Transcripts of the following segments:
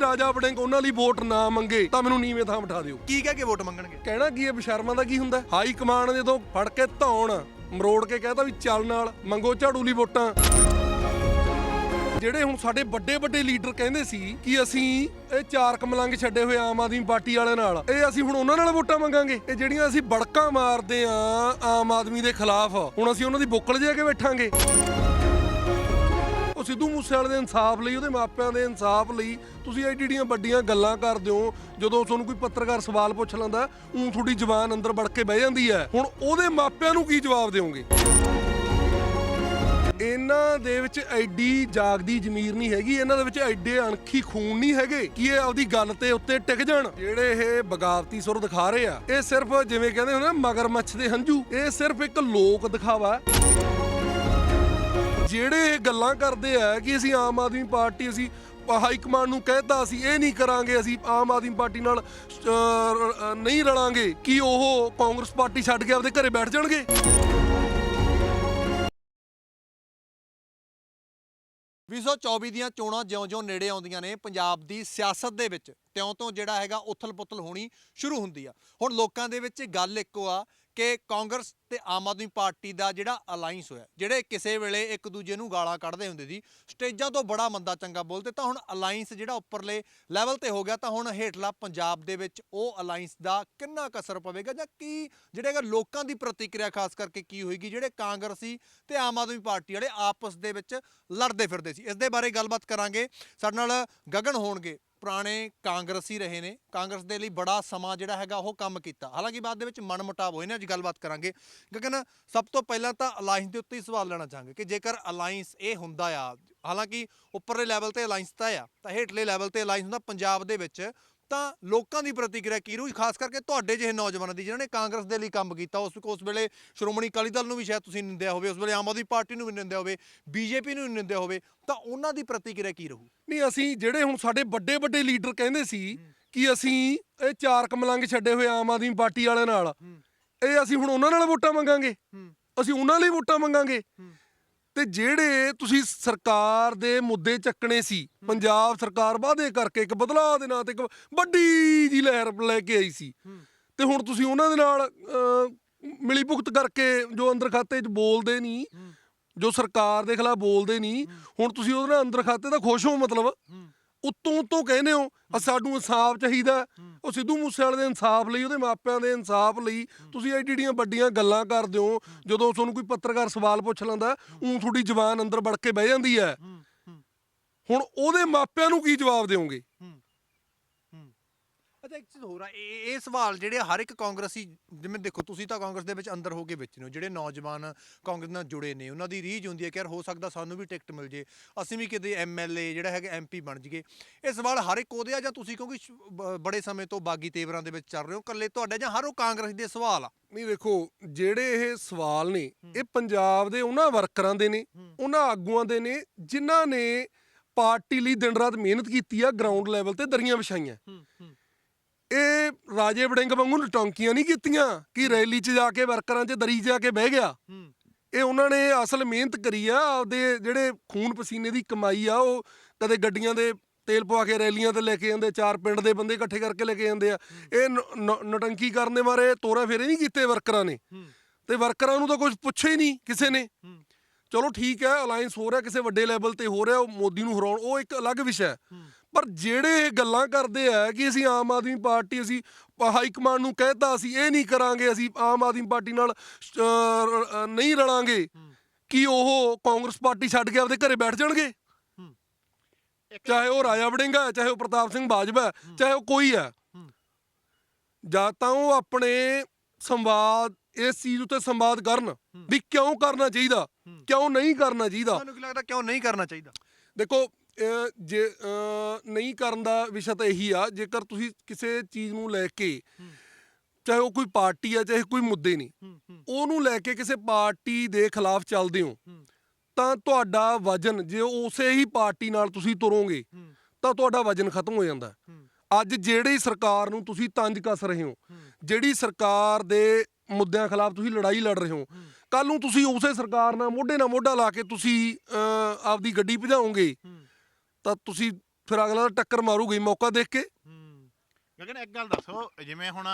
ਰਾਜਾ ਵੜਿੰਗ ਉਹਨਾਂ ਲਈ ਵੋਟ ਨਾ ਮੰਗੇ ਤਾਂ ਮੈਨੂੰ ਨੀਵੇਂ ਥਾਂ ਬਿਠਾ ਦਿਓ। ਕੀ ਕਹਿ ਕੇ ਵੋਟ ਮੰਗਣਗੇ? ਕਹਿਣਾ ਕੀ ਹੈ ਬਸ਼ਰਮਾਂ ਦਾ ਕੀ ਹੁੰਦਾ? ਹਾਈ ਕਮਾਂਡ ਜਦੋਂ ਫੜ ਕੇ ਧੌਣ ਮਰੋੜ ਕੇ ਕਹਤਾ ਵੀ ਚੱਲ ਨਾਲ ਮੰਗੋ ਝਾੜੂ ਲਈ ਵੋਟਾਂ। ਜਿਹੜੇ ਹੁਣ ਸਾਡੇ ਵੱਡੇ ਵੱਡੇ ਲੀਡਰ ਕਹਿੰਦੇ ਸੀ ਕਿ ਅਸੀਂ ਇਹ ਚਾਰ ਕਮਲੰਗ ਛੱਡੇ ਹੋਏ ਆਮ ਆਦਮੀ ਪਾਰਟੀ ਵਾਲਿਆਂ ਨਾਲ ਇਹ ਅਸੀਂ ਹੁਣ ਉਹਨਾਂ ਨਾਲ ਵੋਟਾਂ ਮੰਗਾਂਗੇ। ਇਹ ਜਿਹੜੀਆਂ ਅਸੀਂ ਬੜਕਾਂ ਮਾਰਦੇ ਆ ਆਮ ਆਦਮੀ ਦੇ ਖਿਲਾਫ ਹੁਣ ਅਸੀਂ ਉਹਨਾਂ ਦੀ ਬੁੱਕਲ ਜੇ ਕੇ ਬੈਠਾਂਗੇ। ਉਹ ਸਿੱਧੂ ਮੂਸੇਵਾਲੇ ਦੇ ਇਨਸਾਫ ਲਈ, ਉਹਦੇ ਮਾਪਿਆਂ ਦੇ ਇਨਸਾਫ ਲਈ ਤੁਸੀਂ ਐਡੀ ਵੱਡੀਆਂ ਗੱਲਾਂ ਕਰਦੇ ਹੋ, ਜਦੋਂ ਤੁਹਾਨੂੰ ਕੋਈ ਪੱਤਰਕਾਰ ਸਵਾਲ ਪੁੱਛ ਲੈਂਦਾ ਉਹ ਤੁਹਾਡੀ ਜ਼ਬਾਨ ਅੰਦਰ ਵੜ ਕੇ ਬਹਿ ਜਾਂਦੀ ਹੈ। ਹੁਣ ਉਹਦੇ ਮਾਪਿਆਂ ਨੂੰ ਕੀ ਜਵਾਬ ਦਿਓਗੇ? ਇਹਨਾਂ ਦੇ ਵਿੱਚ ਐਡੀ ਜਾਗਦੀ ਜ਼ਮੀਰ ਨਹੀਂ ਹੈਗੀ, ਇਹਨਾਂ ਦੇ ਵਿੱਚ ਐਡੇ ਅਣਖੀ ਖੂਨ ਨਹੀਂ ਹੈਗੇ ਕਿ ਇਹ ਆਪਦੀ ਗੱਲ ਤੇ ਉੱਤੇ ਟਿਕ ਜਾਣ। ਜਿਹੜੇ ਇਹ ਬਗਾਵਤੀ ਸੁਰ ਦਿਖਾ ਰਹੇ ਆ, ਇਹ ਸਿਰਫ ਜਿਵੇਂ ਕਹਿੰਦੇ ਹੁੰਦੇ ਨਾ ਮਗਰਮੱਛ ਦੇ ਹੰਝੂ, ਇਹ ਸਿਰਫ ਇੱਕ ਲੋਕ ਦਿਖਾਵਾ। ਜਿਹੜੇ ਇਹ ਗੱਲਾਂ ਕਰਦੇ ਆ ਕਿ ਅਸੀਂ ਆਮ ਆਦਮੀ ਪਾਰਟੀ, ਅਸੀਂ ਹਾਈ ਕਮਾਂਡ ਨੂੰ ਕਹਿਤਾ, ਅਸੀਂ ਇਹ ਨਹੀਂ ਕਰਾਂਗੇ, ਅਸੀਂ ਆਮ ਆਦਮੀ ਪਾਰਟੀ ਨਾਲ ਨਹੀਂ ਰਲਾਂਗੇ, ਕਿ ਉਹ ਕਾਂਗਰਸ ਪਾਰਟੀ ਛੱਡ ਕੇ ਆਪਦੇ ਘਰੇ ਬੈਠ ਜਾਣਗੇ? 2024 ਦੀਆਂ ਚੋਣਾਂ ਜਿਉਂ-ਜਿਉਂ ਨੇੜੇ ਆਉਂਦੀਆਂ ਨੇ, ਪੰਜਾਬ ਦੀ ਸਿਆਸਤ ਦੇ ਵਿੱਚ, ਤਿਉਂ-ਤਿਉਂ ਜਿਹੜਾ ਹੈਗਾ ਉਥਲ-ਪੁਥਲ ਹੋਣੀ ਸ਼ੁਰੂ ਹੁੰਦੀ ਆ। ਹੁਣ ਲੋਕਾਂ ਦੇ ਵਿੱਚ ਗੱਲ ਇੱਕੋ ਆ ਕਿ ਕਾਂਗਰਸ ਤੇ ਆਮ ਆਦਮੀ ਪਾਰਟੀ ਦਾ ਜਿਹੜਾ ਅਲਾਈਅੰਸ ਹੋਇਆ, ਜਿਹੜੇ ਕਿਸੇ ਵੇਲੇ ਇੱਕ ਦੂਜੇ ਨੂੰ ਗਾਲਾਂ ਕੱਢਦੇ ਹੁੰਦੇ ਸੀ, ਸਟੇਜਾਂ ਤੋਂ ਬੜਾ ਮੰਦਾ ਚੰਗਾ ਬੋਲਦੇ, ਤਾਂ ਹੁਣ ਅਲਾਈਅੰਸ ਜਿਹੜਾ ਉੱਪਰਲੇ ਲੈਵਲ ਤੇ ਹੋ ਗਿਆ, ਤਾਂ ਹੁਣ ਹੇਠਲਾ ਪੰਜਾਬ ਦੇ ਵਿੱਚ ਉਹ ਅਲਾਈਅੰਸ ਦਾ ਕਿੰਨਾ ਕੁ ਅਸਰ ਪਵੇਗਾ ਜਾਂ ਕੀ, ਜਿਹੜੇ ਹੈਗਾ ਲੋਕਾਂ ਦੀ ਪ੍ਰਤੀਕਿਰਿਆ ਖਾਸ ਕਰਕੇ ਕੀ ਹੋਏਗੀ, ਜਿਹੜੇ ਕਾਂਗਰਸੀ ਤੇ ਆਮ ਆਦਮੀ ਪਾਰਟੀ ਵਾਲੇ ਆਪਸ ਦੇ ਵਿੱਚ ਲੜਦੇ ਫਿਰਦੇ ਸੀ, ਇਸ ਦੇ ਬਾਰੇ ਗੱਲਬਾਤ ਕਰਾਂਗੇ। ਸਾਡੇ ਨਾਲ ਗਗਨ ਹੋਣਗੇ ਪੁਰਾਣੇ ਕਾਂਗਰਸੀ ਰਹੇ ਨੇ, ਕਾਂਗਰਸ ਦੇ ਲਈ ਬੜਾ ਸਮਾਂ ਜਿਹੜਾ ਹੈਗਾ ਉਹ ਕੰਮ ਕੀਤਾ। ਹਾਲਾਂਕਿ ਬਾਅਦ ਦੇ ਵਿੱਚ ਮਨਮੁਟਾਵ ਹੋਏ ਨੇ, ਅੱਜ ਗੱਲਬਾਤ ਕਰਾਂਗੇ। ਗਗਨ, ਸਭ ਤੋਂ ਪਹਿਲਾਂ ਤਾਂ ਅਲਾਈਅੰਸ ਦੇ ਉੱਤੇ ਹੀ ਸਵਾਲ ਲੈਣਾ ਚਾਹਾਂਗੇ ਕਿ ਜੇਕਰ ਅਲਾਈਅੰਸ ਇਹ ਹੁੰਦਾ ਆ, ਹਾਲਾਂਕਿ ਉੱਪਰਲੇ ਲੈਵਲ ਤੇ ਅਲਾਈਅੰਸ ਤਾਂ ਆ, ਤਾਂ ਹੇਠਲੇ ਲੈਵਲ ਤੇ ਅਲਾਈਅੰਸ ਹੁੰਦਾ ਪੰਜਾਬ ਦੇ ਵਿੱਚ। ਤਾਂ ਲੋਕਾਂ ਦੀ ਪ੍ਰਤੀਕਿਰਿਆ ਕੀ ਰਹੂ ਖਾਸ ਕਰਕੇ ਤੁਹਾਡੇ ਜਿਹੇ ਨੌਜਵਾਨਾਂ ਦੀ ਜਿਨ੍ਹਾਂ ਨੇ ਕਾਂਗਰਸ ਦੇ ਲਈ ਕੰਮ ਕੀਤਾ ਉਸ ਉਸ ਵੇਲੇ ਸ਼੍ਰੋਮਣੀ ਅਕਾਲੀ ਦਲ ਨੂੰ ਵੀ ਸ਼ਾਇਦ ਤੁਸੀਂ ਨਿੰਦਿਆ ਹੋਵੇ ਉਸ ਵੇਲੇ ਆਮ ਆਦਮੀ ਪਾਰਟੀ ਨੂੰ ਵੀ ਨਿੰਦਿਆ ਹੋਵੇ ਬੀਜੇਪੀ ਨੂੰ ਵੀ ਨਿੰਦਿਆ ਹੋਵੇ ਤਾਂ ਉਹਨਾਂ ਦੀ ਪ੍ਰਤੀਕਿਰਿਆ ਕੀ ਰਹੂ? ਨਹੀਂ ਅਸੀਂ ਜਿਹੜੇ ਹੁਣ ਸਾਡੇ ਵੱਡੇ ਵੱਡੇ ਲੀਡਰ ਕਹਿੰਦੇ ਸੀ ਕਿ ਅਸੀਂ ਇਹ ਚਾਰ ਕਮਲੰਗ ਛੱਡੇ ਹੋਏ ਆਮ ਆਦਮੀ ਪਾਰਟੀ ਵਾਲਿਆਂ ਨਾਲ ਇਹ ਅਸੀਂ ਹੁਣ ਉਹਨਾਂ ਨਾਲ ਵੋਟਾਂ ਮੰਗਾਂਗੇ। ਅਸੀਂ ਉਹਨਾਂ ਲਈ ਵੋਟਾਂ ਮੰਗਾਂਗੇ। ਤੇ ਜਿਹੜੇ ਤੁਸੀਂ ਸਰਕਾਰ ਦੇ ਮੁੱਦੇ ਚੱਕਣੇ ਸੀ ਪੰਜਾਬ ਸਰਕਾਰ ਵਾਅਦੇ ਕਰਕੇ ਇੱਕ ਬਦਲਾਅ ਦੇ ਨਾਂ ਤੇ ਇੱਕ ਵੱਡੀ ਜੀ ਲਹਿਰ ਲੈ ਕੇ ਆਈ ਸੀ। ਤੇ ਹੁਣ ਤੁਸੀਂ ਉਹਨਾਂ ਦੇ ਨਾਲ ਮਿਲੀ ਭੁਗਤ ਕਰਕੇ ਜੋ ਅੰਦਰ ਖਾਤੇ 'ਚ ਬੋਲਦੇ ਨਹੀਂ ਜੋ ਸਰਕਾਰ ਦੇ ਖਿਲਾਫ ਬੋਲਦੇ ਨਹੀਂ ਹੁਣ ਤੁਸੀਂ ਉਹਦੇ ਨਾਲ ਅੰਦਰ ਖਾਤੇ ਤਾਂ ਖੁਸ਼ ਹੋ ਮਤਲਬ। ਉੱਤੋਂ ਉੱਤੋਂ ਕਹਿੰਦੇ ਹੋ ਆ ਸਾਨੂੰ ਇਨਸਾਫ ਚਾਹੀਦਾ ਉਹ ਸਿੱਧੂ ਮੂਸੇਵਾਲੇ ਦੇ ਇਨਸਾਫ ਲਈ ਉਹਦੇ ਮਾਪਿਆਂ ਦੇ ਇਨਸਾਫ ਲਈ ਤੁਸੀਂ ਐਡੀ ਏਡੀਆਂ ਵੱਡੀਆਂ ਗੱਲਾਂ ਕਰਦੇ ਹੋ ਜਦੋਂ ਤੁਹਾਨੂੰ ਕੋਈ ਪੱਤਰਕਾਰ ਸਵਾਲ ਪੁੱਛ ਲੈਂਦਾ ਉਹ ਤੁਹਾਡੀ ਜ਼ਬਾਨ ਅੰਦਰ ਵੜ ਕੇ ਬਹਿ ਜਾਂਦੀ ਹੈ। ਹੁਣ ਉਹਦੇ ਮਾਪਿਆਂ ਨੂੰ ਕੀ ਜਵਾਬ ਦਿਓਗੇ? ਅੱਛਾ ਇੱਕ ਚੀਜ਼ ਹੋਰ ਆ ਇਹ ਇਹ ਸਵਾਲ ਜਿਹੜੇ ਹਰ ਇੱਕ ਕਾਂਗਰਸੀ ਜਿਵੇਂ ਦੇਖੋ ਤੁਸੀਂ ਤਾਂ ਕਾਂਗਰਸ ਦੇ ਵਿੱਚ ਅੰਦਰ ਹੋ ਕੇ ਵਿੱਚ ਨੇ ਹੋ, ਜਿਹੜੇ ਨੌਜਵਾਨ ਕਾਂਗਰਸ ਨਾਲ ਜੁੜੇ ਨੇ ਉਹਨਾਂ ਦੀ ਰੀਝ ਹੁੰਦੀ ਹੈ ਕਿ ਯਾਰ ਹੋ ਸਕਦਾ ਸਾਨੂੰ ਵੀ ਟਿਕਟ ਮਿਲ ਜੇ ਅਸੀਂ ਵੀ ਕਿਤੇ ਐਮਐਲਏ ਜਿਹੜਾ ਹੈਗਾ ਐਮਪੀ ਬਣ ਜਾਈਏ। ਇਹ ਸਵਾਲ ਹਰ ਇੱਕ ਉਹਦੇ ਆ ਜਾਂ ਤੁਸੀਂ ਕਿਉਂਕਿ ਸ਼- ਬ- ਬੜੇ ਸਮੇਂ ਤੋਂ ਬਾਗੀ ਤੇਵਰਾਂ ਦੇ ਵਿੱਚ ਚੱਲ ਰਹੇ ਹੋ ਇਕੱਲੇ ਤੁਹਾਡੇ ਜਾਂ ਹਰ ਉਹ ਕਾਂਗਰਸ ਦੇ ਸਵਾਲ ਆ? ਨਹੀਂ ਦੇਖੋ ਜਿਹੜੇ ਇਹ ਸਵਾਲ ਨੇ ਇਹ ਪੰਜਾਬ ਦੇ ਉਹਨਾਂ ਵਰਕਰਾਂ ਦੇ ਨੇ ਉਹਨਾਂ ਆਗੂਆਂ ਦੇ ਨੇ ਜਿਨ੍ਹਾਂ ਨੇ ਪਾਰਟੀ ਲਈ ਦਿਨ ਰਾਤ ਮਿਹਨਤ ਕੀਤੀ ਆ ਗਰਾਊਂਡ ਲੈਵਲ ਤੇ ਦਰੀਆਂ ਵਿਛਾਈਆਂ। ਇਹ ਰਾਜੇ ਵੜਿੰਗ ਵਾਂਗੂ ਟੌਂਕੀਆਂ ਨਹੀਂ ਕੀਤੀਆਂ ਕਿ ਰੈਲੀ 'ਚ ਜਾ ਕੇ ਵਰਕਰਾਂ 'ਚ ਦਰੀ ਜਾ ਕੇ ਬਹਿ ਗਿਆ। ਇਹ ਉਹਨਾਂ ਨੇ ਅਸਲ ਮਿਹਨਤ ਕਰੀ ਆ ਆਪਦੇ ਜਿਹੜੇ ਖੂਨ ਪਸੀਨੇ ਦੀ ਕਮਾਈ ਆ ਉਹ ਕਦੇ ਗੱਡੀਆਂ ਦੇ ਤੇਲ ਪਵਾ ਕੇ ਰੈਲੀਆਂ ਤੇ ਲੈ ਕੇ ਜਾਂਦੇ ਚਾਰ ਪਿੰਡ ਦੇ ਬੰਦੇ ਇਕੱਠੇ ਕਰਕੇ ਲੈ ਕੇ ਜਾਂਦੇ ਆ। ਇਹ ਨਟੰਕੀ ਕਰਨ ਦੇ ਮਾਰੇ ਤੋਰਾ ਫੇਰੇ ਨਹੀਂ ਕੀਤੇ ਵਰਕਰਾਂ ਨੇ। ਤੇ ਵਰਕਰਾਂ ਨੂੰ ਤਾਂ ਕੁਝ ਪੁੱਛੇ ਹੀ ਨਹੀਂ ਕਿਸੇ ਨੇ। ਚਲੋ ਠੀਕ ਹੈ ਅਲਾਈਅੰਸ ਹੋ ਰਿਹਾ ਕਿਸੇ ਵੱਡੇ ਲੈਵਲ ਤੇ ਹੋ ਰਿਹਾ ਉਹ ਮੋਦੀ ਨੂੰ ਹਰਾਉਣ ਉਹ ਇੱਕ ਅਲੱਗ ਵਿਸ਼ਾ ਹੈ। ਪਰ ਜਿਹੜੇ ਇਹ ਗੱਲਾਂ ਕਰਦੇ ਆ ਕਿ ਅਸੀਂ ਆਮ ਆਦਮੀ ਪਾਰਟੀ ਅਸੀਂ ਹਾਈ ਕਮਾਂਡ ਨੂੰ ਕਹਿਤਾ ਅਸੀਂ ਇਹ ਨਹੀਂ ਕਰਾਂਗੇ ਅਸੀਂ ਆਮ ਆਦਮੀ ਪਾਰਟੀ ਨਾਲ ਨਹੀਂ ਰਲਾਂਗੇ ਕੀ ਉਹ ਕਾਂਗਰਸ ਪਾਰਟੀ ਛੱਡ ਕੇ ਆਪਦੇ ਘਰੇ ਬੈਠ ਜਾਣਗੇ? ਚਾਹੇ ਉਹ ਰਾਜਾ ਵੜਿੰਗਾ ਚਾਹੇ ਉਹ ਪ੍ਰਤਾਪ ਸਿੰਘ ਬਾਜਵਾ ਚਾਹੇ ਉਹ ਕੋਈ ਹੈ। ਜਾਂ ਤਾਂ ਉਹ ਆਪਣੇ ਸੰਵਾਦ ਇਸ ਚੀਜ਼ ਉੱਤੇ ਸੰਵਾਦ ਕਰਨ ਵੀ ਕਿਉਂ ਕਰਨਾ ਚਾਹੀਦਾ ਕਿਉਂ ਨਹੀਂ ਕਰਨਾ ਚਾਹੀਦਾ। ਤੁਹਾਨੂੰ ਕੀ ਲੱਗਦਾ ਕਿਉਂ ਨਹੀਂ ਕਰਨਾ ਚਾਹੀਦਾ? ਦੇਖੋ ਜੇ ਨਹੀਂ ਕਰਨ ਦਾ ਵਿਸ਼ਾ ਤਾਂ ਇਹੀ ਆ ਜੇਕਰ ਤੁਸੀਂ ਕਿਸੇ ਚੀਜ਼ ਨੂੰ ਲੈ ਕੇ ਚਾਹੇ ਉਹ ਕੋਈ ਪਾਰਟੀ ਆ ਚਾਹੇ ਕੋਈ ਮੁੱਦੇ ਨਹੀਂ ਉਹਨੂੰ ਲੈ ਕੇ ਕਿਸੇ ਪਾਰਟੀ ਦੇ ਖਿਲਾਫ ਚੱਲਦੇ ਹੋ ਤਾਂ ਤੁਹਾਡਾ ਵਜਨ ਜੇ ਉਸੇ ਹੀ ਪਾਰਟੀ ਨਾਲ ਤੁਸੀਂ ਤੁਰੋਗੇ ਤਾਂ ਤੁਹਾਡਾ ਵਜਨ ਖਤਮ ਹੋ ਜਾਂਦਾ। ਅੱਜ ਜਿਹੜੀ ਸਰਕਾਰ ਨੂੰ ਤੁਸੀਂ ਤੰਜ ਕੱਸ ਰਹੇ ਹੋ। ਜਿਹੜੀ ਸਰਕਾਰ ਦੇ ਮੁੱਦਿਆਂ ਖਿਲਾਫ ਤੁਸੀਂ ਲੜਾਈ ਲੜ ਰਹੇ ਹੋ। ਕੱਲ ਨੂੰ ਤੁਸੀਂ ਉਸੇ ਸਰਕਾਰ ਨਾਲ ਮੋਢੇ ਨਾਲ ਮੋਢਾ ਲਾ ਕੇ ਤੁਸੀਂ ਅਹ, ਆਪਦੀ ਗੱਡੀ ਭਜਾਓਗੇ ਤਾਂ ਤੁਸੀਂ ਫਿਰ ਅਗਲਾ ਤਾਂ ਟੱਕਰ ਮਾਰੂਗਾ ਮੌਕਾ ਦੇਖ ਕੇ। ਲੇਕਿਨ ਇੱਕ ਗੱਲ ਦੱਸੋ ਜਿਵੇਂ ਹੁਣ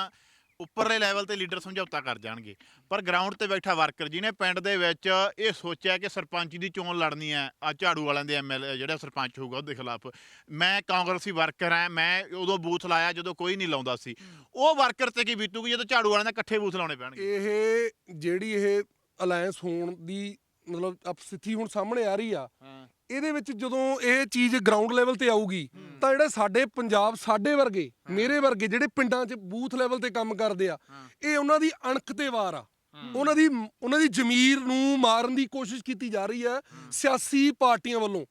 ਉੱਪਰਲੇ ਲੈਵਲ ਤੇ ਲੀਡਰ ਸਮਝੌਤਾ ਕਰ ਜਾਣਗੇ। ਪਰ ਗਰਾਊਂਡ ਤੇ ਬੈਠਾ ਵਰਕਰ ਜਿਹਨੇ ਪਿੰਡ ਦੇ ਵਿੱਚ ਇਹ ਸੋਚਿਆ ਕਿ ਸਰਪੰਚ ਦੀ ਚੋਣ ਲੜਨੀ ਹੈ ਆ ਝਾੜੂ ਵਾਲਿਆਂ ਦੇ ਐਮਐਲਏ ਜਿਹੜਾ ਸਰਪੰਚ ਹੋਊਗਾ ਉਹਦੇ ਖਿਲਾਫ। ਮੈਂ ਕਾਂਗਰਸੀ ਵਰਕਰ ਹਾਂ ਮੈਂ ਉਦੋਂ ਬੂਥ ਲਾਇਆ ਜਦੋਂ ਕੋਈ ਨਹੀਂ ਲਾਉਂਦਾ ਸੀ। ਉਹ ਵਰਕਰ ਤੇ ਕੀ ਬੀਤੂਗੀ ਜਦੋਂ ਝਾੜੂ ਵਾਲਿਆਂ ਦੇ ਇਕੱਠੇ ਬੂਥ ਲਾਉਣੇ ਪੈਣਗੇ? ਇਹ ਜਿਹੜੀ ਇਹ ਅਲਾਈਅੰਸ ਹੋਣ ਦੀ ਮਤਲਬ ਸਥਿਤੀ ਹੁਣ ਸਾਹਮਣੇ ਆ ਰਹੀ ਆ। ਇਹਦੇ ਵਿੱਚ ਜਦੋਂ ਇਹ ਚੀਜ਼ ਗਰਾਊਂਡ ਲੈਵਲ ਤੇ ਆਊਗੀ, ਤਾਂ ਜਿਹੜੇ ਸਾਡੇ ਪੰਜਾਬ ਸਾਡੇ ਵਰਗੇ, ਮੇਰੇ ਵਰਗੇ ਜਿਹੜੇ ਪਿੰਡਾਂ 'ਚ ਬੂਥ ਲੈਵਲ ਤੇ ਕੰਮ ਕਰਦੇ ਆ, ਇਹ ਉਹਨਾਂ ਦੀ ਅਣਖ ਤੇ ਵਾਰ ਆ। ਉਹਨਾਂ ਦੀ ਉਹਨਾਂ ਦੀ ਜ਼ਮੀਰ ਨੂੰ ਮਾਰਨ ਦੀ ਕੋਸ਼ਿਸ਼ ਕੀਤੀ ਜਾ ਰਹੀ ਹੈ ਸਿਆਸੀ ਪਾਰਟੀਆਂ ਵੱਲੋਂ।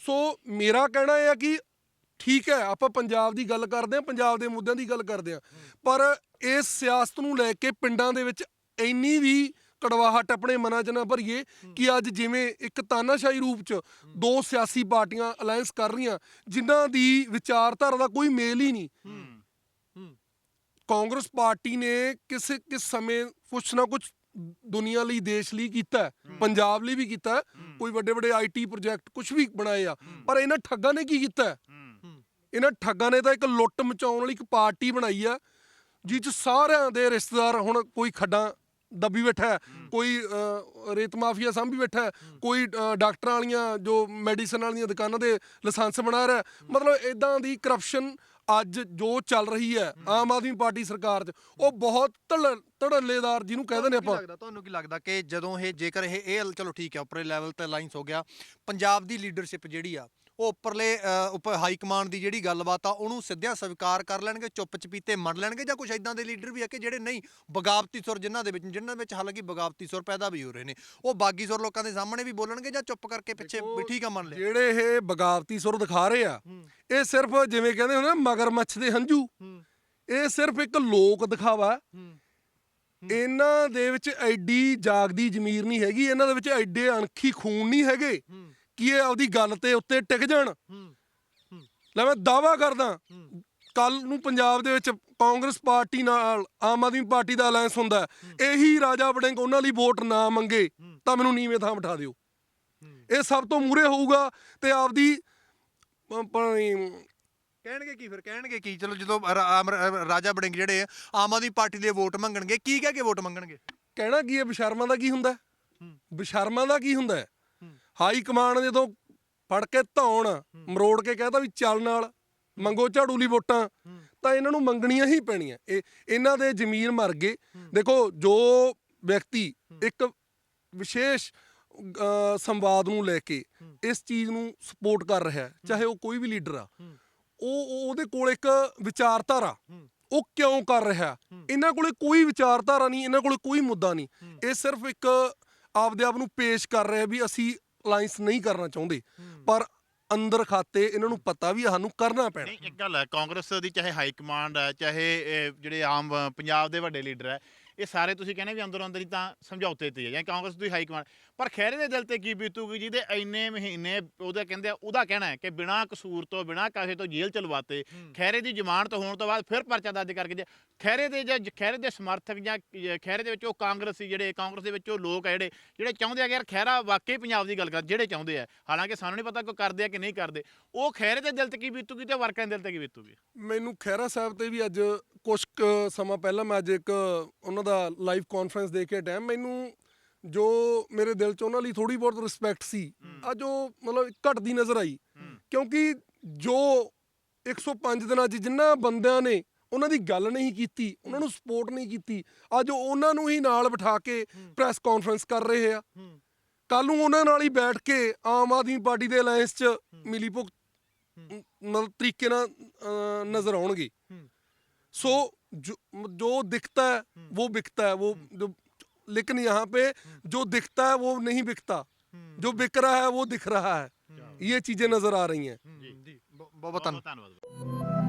ਸੋ ਮੇਰਾ ਕਹਿਣਾ ਇਹ ਆ ਕਿ ਠੀਕ ਹੈ, ਆਪਾਂ ਪੰਜਾਬ ਦੀ ਗੱਲ ਕਰਦੇ ਆ ਪੰਜਾਬ ਦੇ ਮੁੱਦਿਆਂ ਦੀ ਗੱਲ ਕਰਦੇ ਆ ਪਰ ਇਸ ਸਿਆਸਤ ਨੂੰ ਲੈ ਕੇ ਪਿੰਡਾਂ ਦੇ ਵਿੱਚ ਇੰਨੀ ਵੀ ਕੜਵਾਹਟ ਆਪਣੇ ਮਨਾਂ 'ਚ ਨਾ ਭਰੀਏ ਕਿ ਅੱਜ ਜਿਵੇਂ ਇੱਕ ਤਾਨਾਸ਼ਾਹੀ ਰੂਪ 'ਚ ਦੋ ਸਿਆਸੀ ਪਾਰਟੀਆਂ ਅਲਾਈਅੰਸ ਕਰ ਰਹੀਆਂ, ਜਿਨ੍ਹਾਂ ਦੀ ਵਿਚਾਰਧਾਰਾ ਦਾ ਕੋਈ ਮੇਲ ਹੀ ਨਹੀਂ। ਕਾਂਗਰਸ ਪਾਰਟੀ ਨੇ ਕਿਸੇ, ਕਿਸ ਸਮੇਂ ਕੁਛ ਨਾ ਕੁਛ ਦੁਨੀਆ ਲਈ, ਦੇਸ਼ ਲਈ ਕੀਤਾ, ਪੰਜਾਬ ਲਈ ਵੀ ਕੀਤਾ, ਕੋਈ ਵੱਡੇ ਵੱਡੇ ਆਈਟੀ ਪ੍ਰੋਜੈਕਟ ਕੁਝ ਵੀ ਬਣਾਏ ਆ, ਪਰ ਇਹਨਾਂ ਠੱਗਾਂ ਨੇ ਕੀ ਕੀਤਾ? ਇਹਨਾਂ ਠੱਗਾਂ ਨੇ ਤਾਂ ਇੱਕ ਲੁੱਟ ਮਚਾਉਣ ਵਾਲੀ ਇੱਕ ਪਾਰਟੀ ਬਣਾਈ ਆ, ਜਿਹ ਚ ਸਾਰਿਆਂ ਦੇ ਰਿਸ਼ਤੇਦਾਰ ਹੁਣ ਕੋਈ ਖੱਡਾਂ ਦੱਬੀ ਬੈਠਾ ਕੋਈ ਰੇਤ ਮਾਫੀਆ ਸਾਂਭੀ ਬੈਠਾ ਕੋਈ ਡਾਕਟਰਾਂ ਵਾਲੀਆਂ ਜੋ ਮੈਡੀਸਨ ਵਾਲੀਆਂ ਦੁਕਾਨਾਂ ਦੇ ਲਾਇਸੈਂਸ ਬਣਾ ਰਿਹਾ। ਮਤਲਬ ਇਦਾਂ ਦੀ ਕਰਪਸ਼ਨ ਅੱਜ ਜੋ ਚੱਲ ਰਹੀ ਹੈ ਆਮ ਆਦਮੀ ਪਾਰਟੀ ਸਰਕਾਰ 'ਚ ਉਹ ਬਹੁਤ ਧੜ ਧੜੱਲੇਦਾਰ ਜਿਹਨੂੰ ਕਹਿੰਦੇ ਨੇ ਆਪਾਂ। ਤੁਹਾਨੂੰ ਕੀ ਲੱਗਦਾ ਕਿ ਜਦੋਂ ਇਹ ਜੇਕਰ ਇਹ ਇਹ ਚਲੋ ਠੀਕ ਹੈ ਉੱਪਰਲੇ ਲੈਵਲ ਤੇ ਅਲਾਈਅੰਸ ਹੋ ਗਿਆ ਪੰਜਾਬ ਦੀ ਲੀਡਰਸ਼ਿਪ ਜਿਹੜੀ ਆ ਉਹ ਉੱਪਰਲੇ ਅ, ਉੱਪਰ ਹਾਈ ਕਮਾਂਡ ਦੀ ਜਿਹੜੀ ਗੱਲਬਾਤ ਆ ਉਹਨੂੰ ਸਿੱਧਿਆਂ ਸਵੀਕਾਰ ਕਰ ਲੈਣਗੇ ਚੁੱਪ ਚਪੀਤੇ ਮੰਨ ਲੈਣਗੇ ਜਾਂ ਕੁਝ ਇਦਾਂ ਦੇ ਲੀਡਰ ਵੀ ਆ ਕਿ ਜਿਹੜੇ ਨਹੀਂ ਬਗਾਵਤੀ ਸੁਰ ਜਿਨ੍ਹਾਂ ਦੇ ਵਿੱਚ ਜਿਨ੍ਹਾਂ ਵਿੱਚ ਹਾਲਾਂਕਿ ਬਗਾਵਤੀ ਸੁਰ ਪੈਦਾ ਵੀ ਹੋ ਰਹੇ ਨੇ ਉਹ ਬਾਗੀ ਸੁਰ ਲੋਕਾਂ ਦੇ ਸਾਹਮਣੇ ਵੀ ਬੋਲਣਗੇ ਜਾਂ ਚੁੱਪ ਕਰਕੇ ਪਿੱਛੇ ਠੀਕ ਆ ਮੰਨ ਲਿਆ ਜਿਹੜੇ ਇਹ ਬਗਾਵਤੀ ਸੁਰ ਦਿਖਾ ਰਹੇ ਆ। ਇਹ ਸਿਰਫ ਜਿਵੇਂ ਕਹਿੰਦੇ ਹੁੰਦੇ ਨਾ ਮਗਰਮੱਛ ਦੇ ਹੰਝੂ। ਇਹ ਸਿਰਫ ਇੱਕ ਲੋਕ ਦਿਖਾਵਾ। ਇਹਨਾਂ ਦੇ ਵਿੱਚ ਐਡੀ ਜਾਗਦੀ ਜ਼ਮੀਰ ਨਹੀਂ ਹੈਗੀ ਇਹਨਾਂ ਦੇ ਵਿੱਚ ਐਡੇ ਅਣਖੀ ਖੂਨ ਨਹੀਂ ਹੈਗੇ। ਕਿ ਇਹ ਆਪਦੀ ਗੱਲ ਤੇ ਉੱਤੇ ਟਿਕ ਜਾਣ? ਲੈ ਮੈਂ ਦਾਵਾ ਕਰਦਾ। ਕੱਲ ਨੂੰ ਪੰਜਾਬ ਦੇ ਵਿੱਚ ਕਾਂਗਰਸ ਪਾਰਟੀ ਨਾਲ ਆਮ ਆਦਮੀ ਪਾਰਟੀ ਦਾ ਅਲਾਈਅੰਸ ਹੁੰਦਾ। ਇਹੀ ਰਾਜਾ ਵੜਿੰਗ ਉਹਨਾਂ ਲਈ ਵੋਟ ਨਾ ਮੰਗੇ ਤਾਂ ਮੈਨੂੰ ਨੀਵੇਂ ਥਾਂ ਬਿਠਾ ਦਿਓ। ਇਹ ਸਭ ਤੋਂ ਮੂਰੇ ਹੋਊਗਾ ਤੇ ਆਪਦੀ ਕਹਿਣਗੇ ਕੀ ਫਿਰ? ਕਹਿਣਗੇ ਕੀ? ਚਲੋ ਜਦੋਂ ਰਾਜਾ ਬੜਿੰਗ ਜਿਹੜੇ ਆਮ ਆਦਮੀ ਪਾਰਟੀ ਦੇ ਵੋਟ ਮੰਗਣਗੇ ਕੀ ਕਹਿ ਕੇ ਵੋਟ ਮੰਗਣਗੇ? ਕਹਿਣਾ ਕੀ ਹੈ? ਬਿਸ਼ਰਮਾਂ ਦਾ ਕੀ ਹੁੰਦਾ। ਬਿਸ਼ਰਮਾਂ ਦਾ ਕੀ ਹੁੰਦਾ। ਹਾਈ ਕਮਾਂਡ ਜਦੋਂ ਫੜ ਕੇ ਧੌਣ ਮਰੋੜ ਕੇ ਕਹਤਾ ਵੀ ਚੱਲ ਨਾਲ ਮੰਗੋ ਝਾੜੂ ਲਈ ਵੋਟਾਂ ਤਾਂ ਇਹਨਾਂ ਨੂੰ ਮੰਗਣੀਆਂ ਹੀ ਪੈਣੀਆਂ। ਇਹ ਇਹਨਾਂ ਦੇ ਜ਼ਮੀਰ ਮਰ ਗਏ। ਦੇਖੋ ਜੋ ਵਿਅਕਤੀ ਇੱਕ ਵਿਸ਼ੇਸ਼ ਸੰਵਾਦ ਨੂੰ ਲੈ ਕੇ ਇਸ ਚੀਜ਼ ਨੂੰ ਸਪੋਰਟ ਕਰ ਰਿਹਾ ਹੈ ਚਾਹੇ ਉਹ ਕੋਈ ਵੀ ਲੀਡਰ ਆ। ਉਹ- ਉਹਦੇ ਕੋਲ ਇੱਕ ਵਿਚਾਰਧਾਰਾ ਉਹ ਕਿਉਂ ਕਰ ਰਿਹਾ ਇਹਨਾਂ ਕੋਲੇ ਕੋਈ ਵਿਚਾਰਧਾਰਾ ਨਹੀਂ ਇਹਨਾਂ ਕੋਲੇ ਕੋਈ ਮੁੱਦਾ ਨਹੀਂ। ਇਹ ਸਿਰਫ ਇੱਕ ਆਪਦੇ ਆਪ ਨੂੰ ਪੇਸ਼ ਕਰ ਰਿਹਾ ਵੀ ਅਸੀਂ ਅਲਾਈਅੰਸ ਨਹੀਂ ਕਰਨਾ ਚਾਹੁੰਦੇ। ਪਰ ਅੰਦਰ ਖਾਤੇ ਇਹਨਾਂ ਨੂੰ ਪਤਾ ਵੀ ਸਾਨੂੰ ਕਰਨਾ ਪੈਣਾ। ਨਹੀਂ ਇੱਕ ਗੱਲ ਹੈ ਕਾਂਗਰਸ ਦੀ ਚਾਹੇ ਹਾਈ ਕਮਾਂਡ ਹੈ ਚਾਹੇ ਇਹ ਜਿਹੜੇ ਆਮ ਪੰਜਾਬ ਦੇ ਵੱਡੇ ਲੀਡਰ ਹੈ ਇਹ ਸਾਰੇ ਤੁਸੀਂ ਕਹਿੰਦੇ ਵੀ ਅੰਦਰੋਂ ਅੰਦਰ ਹੀ ਤਾਂ ਸਮਝੌਤੇ ਤੇ ਹੈ ਜਾਂ ਕਾਂਗਰਸ ਦੀ ਹਾਈ ਕਮਾਂਡ ਪਰ ਖੈਰੇ ਦੇ ਦਿਲ ਤੇ ਕੀ ਬੀਤੂਗੀ? ਜਿਹਦੇ ਇੰਨੇ ਮਹੀਨੇ ਉਹਦਾ ਕਹਿੰਦੇ ਆ ਉਹਦਾ ਕਹਿਣਾ ਹੈ ਕਿ ਬਿਨਾਂ ਕਸੂਰ ਤੋਂ ਬਿਨਾਂ ਕਾਸੇ ਤੋਂ ਜੇਲ੍ਹ ਚਲਵਾਤੇ ਖੈਰੇ ਦੀ ਜ਼ਮਾਨਤ ਹੋਣ ਤੋਂ ਬਾਅਦ ਫਿਰ ਪਰਚਾ ਦਰਜ ਕਰਕੇ ਜੇ ਖੈਰੇ ਦੇ ਜਾਂ ਖੈਰੇ ਦੇ ਸਮਰਥਕ ਜਾਂ ਖੈਰੇ ਦੇ ਵਿੱਚ ਉਹ ਕਾਂਗਰਸੀ ਜਿਹੜੇ ਕਾਂਗਰਸ ਦੇ ਵਿੱਚ ਉਹ ਲੋਕ ਆ ਜਿਹੜੇ ਜਿਹੜੇ ਚਾਹੁੰਦੇ ਆ ਕਿ ਯਾਰ ਖੈਰਾ ਵਾਕਈ ਪੰਜਾਬ ਦੀ ਗੱਲ ਕਰ ਜਿਹੜੇ ਚਾਹੁੰਦੇ ਆ ਹਾਲਾਂਕਿ ਸਾਨੂੰ ਨਹੀਂ ਪਤਾ ਕੋਈ ਕਰਦੇ ਆ ਕਿ ਨਹੀਂ ਕਰਦੇ ਉਹ ਖੈਰੇ ਦੇ ਦਿਲ ਤੇ ਕੀ ਬੀਤੂਗੀ ਤੇ ਵਰਕਰਾਂ ਦੇ ਦਿਲ ਤੇ ਕੀ ਬੀਤੂਗੀ? ਮੈਨੂੰ ਖਹਿਰਾ ਸਾਹਿਬ ਤੇ ਵੀ ਅੱਜ ਕੁਝ ਸਮਾਂ ਪਹਿਲਾਂ ਮੈਂ ਅੱਜ ਇੱਕ ਉਹਨਾਂ ਦਾ ਲਾਈਵ ਕਾਨਫਰੰਸ ਦੇ ਕੇ ਟਾਈਮ ਮੈਨੂੰ ਜੋ ਮੇਰੇ ਦਿਲ 'ਚ ਉਹਨਾਂ ਲਈ ਥੋੜੀ ਬਹੁਤ ਰਿਸਪੈਕਟ ਸੀ ਅੱਜ ਉਹ ਮਤਲਬ ਘਟਦੀ ਨਜ਼ਰ ਆਈ। ਕਿਉਂਕਿ ਜੋ 105 ਦਿਨਾਂ 'ਚ ਜਿੰਨਾ ਬੰਦਿਆਂ ਨੇ ਉਹਨਾਂ ਦੀ ਗੱਲ ਨਹੀਂ ਕੀਤੀ ਉਹਨਾਂ ਨੂੰ ਸਪੋਰਟ ਨਹੀਂ ਕੀਤੀ ਅੱਜ ਉਹਨਾਂ ਨੂੰ ਹੀ ਨਾਲ ਬਿਠਾ ਕੇ ਪ੍ਰੈਸ ਕਾਨਫਰੰਸ ਕਰ ਰਹੇ ਆ। ਕੱਲ ਨੂੰ ਉਹਨਾਂ ਨਾਲ ਹੀ ਬੈਠ ਕੇ ਆਮ ਆਦਮੀ ਪਾਰਟੀ ਦੇ ਅਲਾਈਅੰਸ 'ਚ ਮਿਲੀਭੁਗਤ ਮਤਲਬ ਤਰੀਕੇ ਨਾਲ ਨਜ਼ਰ ਆਉਣਗੇ। ਸੋ ਜੋ ਦਿਖਤਾ ਹੈ ਉਹ ਵਿਕਤਾ ਹੈ ਉਹ लेकिन यहाँ पे जो दिखता है वो नहीं बिकता जो बिक रहा है वो दिख रहा है ये चीजें नजर आ रही हैं बहुत धन्यवाद